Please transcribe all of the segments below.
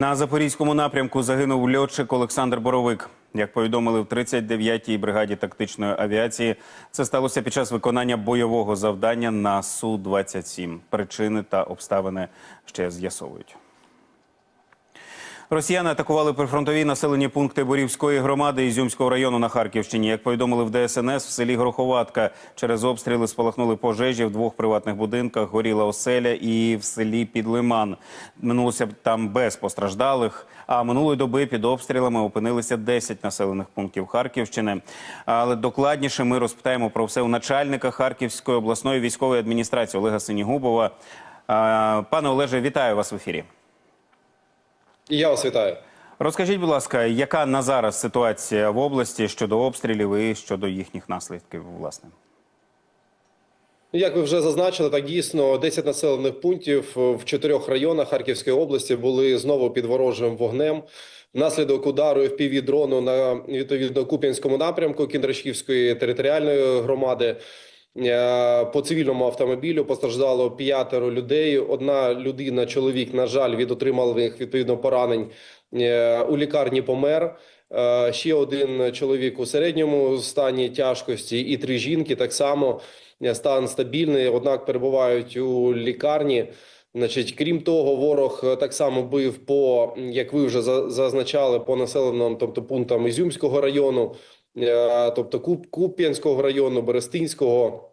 На запорізькому напрямку загинув льотчик Олександр Боровик. Як повідомили в 39-й бригаді тактичної авіації, це сталося під час виконання бойового завдання на Су-27. Причини та обставини ще з'ясовують. Росіяни атакували прифронтові населені пункти Борівської громади Ізюмського району на Харківщині. Як повідомили в ДСНС, в селі Гроховатка через обстріли спалахнули пожежі в двох приватних будинках, горіла оселя і в селі Підлиман. Минулося там без постраждалих. А минулої доби під обстрілами опинилися 10 населених пунктів Харківщини. Але докладніше ми розпитаємо про все у начальника Харківської обласної військової адміністрації Олега Синігубова. Пане Олеже, вітаю вас в ефірі. І я вас вітаю. Розкажіть, будь ласка, яка на зараз ситуація в області щодо обстрілів і щодо їхніх наслідків, власне? Як ви вже зазначили, так дійсно 10 населених пунктів в чотирьох районах Харківської області були знову під ворожим вогнем. Внаслідок удару fpv дрону на відповідно Куп'янському напрямку Кіндрашківської територіальної громади. Е, По цивільному автомобілю постраждало п'ятеро людей. Одна людина, чоловік, на жаль, від отриманих відповідно поранень е, у лікарні помер. Е, Ще один чоловік у середньому стані тяжкості, і три жінки так само стан стабільний, однак перебувають у лікарні. Значить, крім того, ворог так само бив по, як ви вже за- зазначали, по населеним, тобто пунктам Ізюмського району, тобто Куп, Куп'янського району, Берестинського.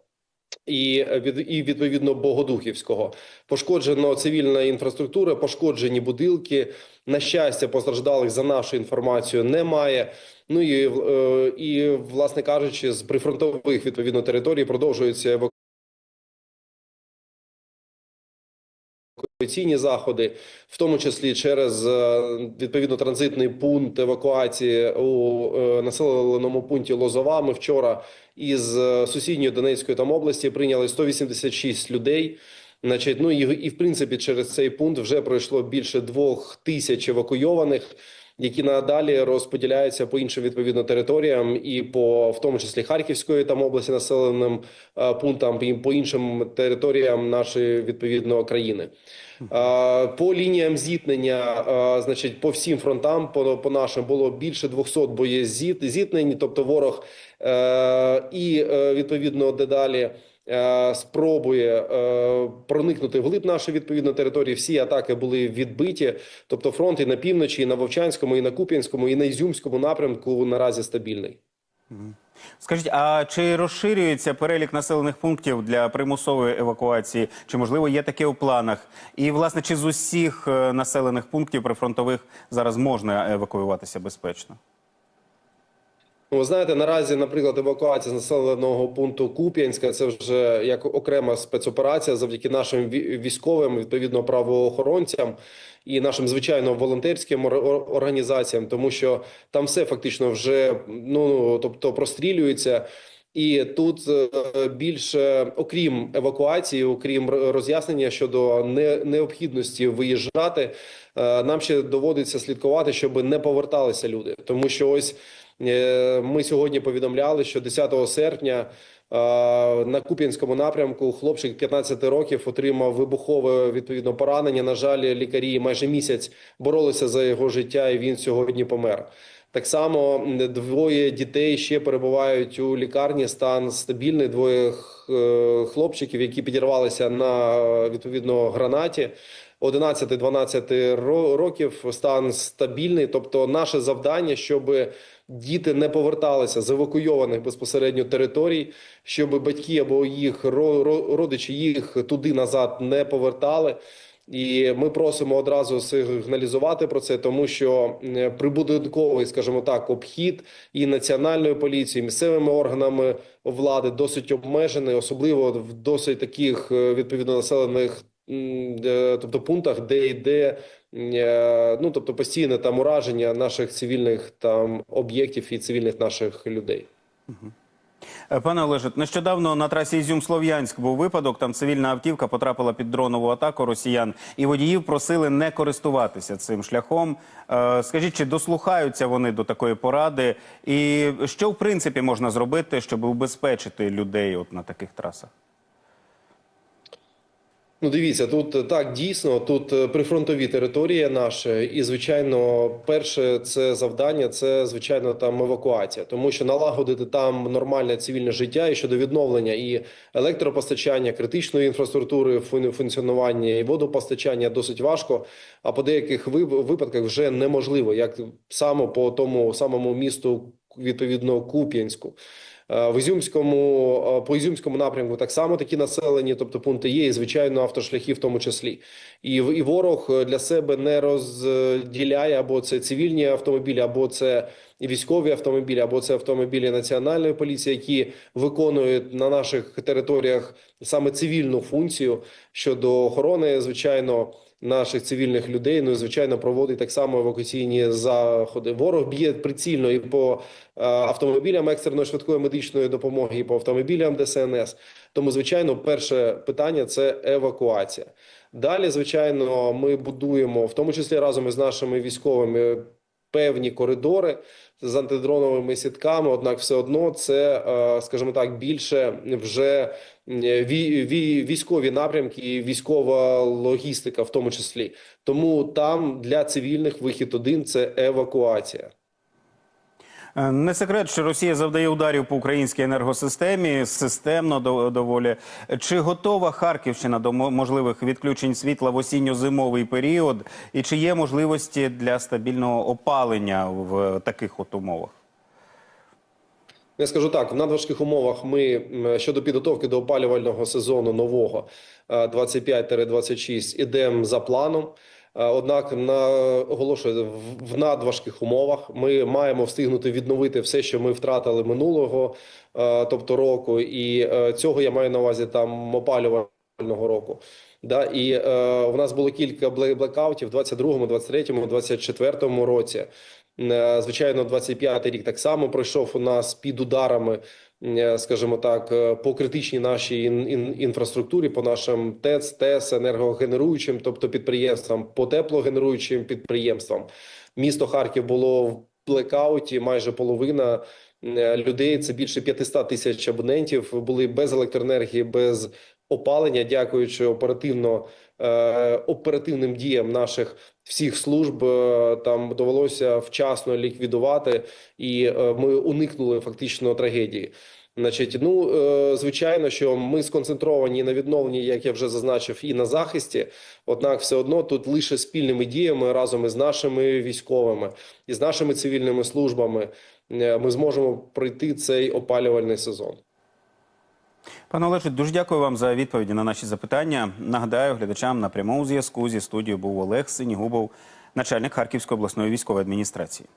І е, і відповідно Богодухівського пошкоджено цивільна інфраструктура, пошкоджені будинки. На щастя, постраждалих за нашу інформацію немає. Ну і е, і власне кажучи, з прифронтових відповідно територій продовжується евакуація. Евакуаційні заходи, в тому числі через е, відповідно транзитний пункт евакуації у е, населеному пункті Лозова. Ми вчора із е, сусідньої Донецької там області прийняли 186 людей. Значить, ну і, і в принципі через цей пункт вже пройшло більше двох тисяч евакуйованих, які надалі розподіляються по іншим відповідно територіям, і по в тому числі Харківської там області населеним е, пунктам, і по іншим територіям нашої відповідно країни. Е, По лініям зіткнення, е, значить, по всім фронтам, по, по нашим було більше 200 боєзіткнень, тобто ворог і відповідно дедалі спробує е, проникнути вглиб нашої відповідно території. Всі атаки були відбиті. Тобто фронт і на півночі, і на Вовчанському, і на Куп'янському, і на Ізюмському напрямку наразі стабільний. Скажіть, а чи розширюється перелік населених пунктів для примусової евакуації? Чи можливо є таке у планах? І власне, чи з усіх е, населених пунктів прифронтових зараз можна евакуюватися безпечно? Ну, ви знаєте, наразі, наприклад, евакуація з населеного пункту Куп'янська це вже як окрема спецоперація завдяки нашим військовим, відповідно правоохоронцям і нашим звичайно волонтерським ор- ор- організаціям, тому що там все фактично вже ну тобто прострілюється. І тут е, більше, окрім евакуації, окрім роз'яснення щодо не- необхідності виїжджати, е, нам ще доводиться слідкувати, щоб не поверталися люди, тому що ось. Е, Ми сьогодні повідомляли, що 10 серпня е, на Куп'янському напрямку хлопчик 15 років отримав вибухове відповідно поранення. На жаль, лікарі майже місяць боролися за його життя, і він сьогодні помер. Так само двоє дітей ще перебувають у лікарні. Стан стабільний. Двоє е, хлопчиків, які підірвалися на відповідно гранаті. 11-12 ро- років стан стабільний. Тобто, наше завдання, щоб діти не поверталися з евакуйованих безпосередньо територій, щоб батьки або їх ро- ро- родичі їх туди назад не повертали. І ми просимо одразу сигналізувати про це, тому що е, прибудинковий, скажімо так, обхід і національною поліцією, і місцевими органами влади досить обмежений, особливо в досить таких е, відповідно населених тобто пунктах, де йде е, ну тобто постійне там ураження наших цивільних там об'єктів і цивільних наших людей. Е, Пане Олеже, нещодавно на трасі Ізюм-Слов'янськ був випадок. Там цивільна автівка потрапила під дронову атаку росіян, і водіїв просили не користуватися цим шляхом. Е, Скажіть, чи дослухаються вони до такої поради? І що в принципі можна зробити, щоб убезпечити людей от на таких трасах? Ну, дивіться, тут е, так дійсно, тут е, прифронтові території наші, і звичайно, перше це завдання, це звичайно там евакуація, тому що налагодити там нормальне цивільне життя і щодо відновлення і електропостачання, критичної інфраструктури, функціонування і водопостачання досить важко. А по деяких випадках вже неможливо, як саме по тому самому місту, відповідно Куп'янську. Е, В Ізюмському е, по Ізюмському напрямку так само такі населені, тобто пункти є, і звичайно автошляхи в тому числі. І і ворог е, для себе не розділяє або це цивільні автомобілі, або це військові автомобілі, або це автомобілі національної поліції, які виконують на наших територіях саме цивільну функцію щодо охорони, звичайно. Наших цивільних людей, ну і звичайно, проводить так само евакуаційні заходи. Ворог б'є прицільно і по е, автомобілям екстреної швидкої медичної допомоги, і по автомобілям ДСНС. Тому, звичайно, перше питання це евакуація. Далі, звичайно, ми будуємо, в тому числі разом із нашими військовими, певні коридори з антидроновими сітками. Однак, все одно це, е, скажімо так, більше вже вій- вій- військові напрямки і військова логістика, в тому числі. Тому там для цивільних вихід один це евакуація. Е, Не секрет, що Росія завдає ударів по українській енергосистемі системно доволі. Чи готова Харківщина до можливих відключень світла в осінньо-зимовий період? І чи є можливості для стабільного опалення в таких от умовах? Я скажу так: в надважких умовах ми щодо підготовки до опалювального сезону нового е, 25-26 ідемо за планом. Е, Однак на оголошую в- надважких умовах ми маємо встигнути відновити все, що ми втратили минулого, е, тобто року, і е, цього я маю на увазі там опалювального року. Да, і е, в нас було кілька бле- блекаутів в 22-му, 23-му, 24-му році. Е, Звичайно, 25-й рік так само пройшов у нас під ударами, е, скажімо так, е, по критичній нашій ін- ін- інфраструктурі, по нашим ТЕЦ, ТЕС, енергогенеруючим, тобто підприємствам, по теплогенеруючим підприємствам. Місто Харків було в блекауті, майже половина людей, це більше 500 тисяч абонентів, були без електроенергії, без опалення, дякуючи оперативно е, оперативним діям наших всіх служб. е, Там довелося вчасно ліквідувати, і е, ми уникнули фактично трагедії. Значить, ну е, звичайно, що ми сконцентровані на відновленні, як я вже зазначив, і на захисті. Однак, все одно тут лише спільними діями разом із нашими військовими і з нашими цивільними службами ми зможемо пройти цей опалювальний сезон. Пане Олеже, дуже дякую вам за відповіді на наші запитання. Нагадаю, глядачам на прямому зв'язку зі студією був Олег Синігубов, начальник Харківської обласної військової адміністрації.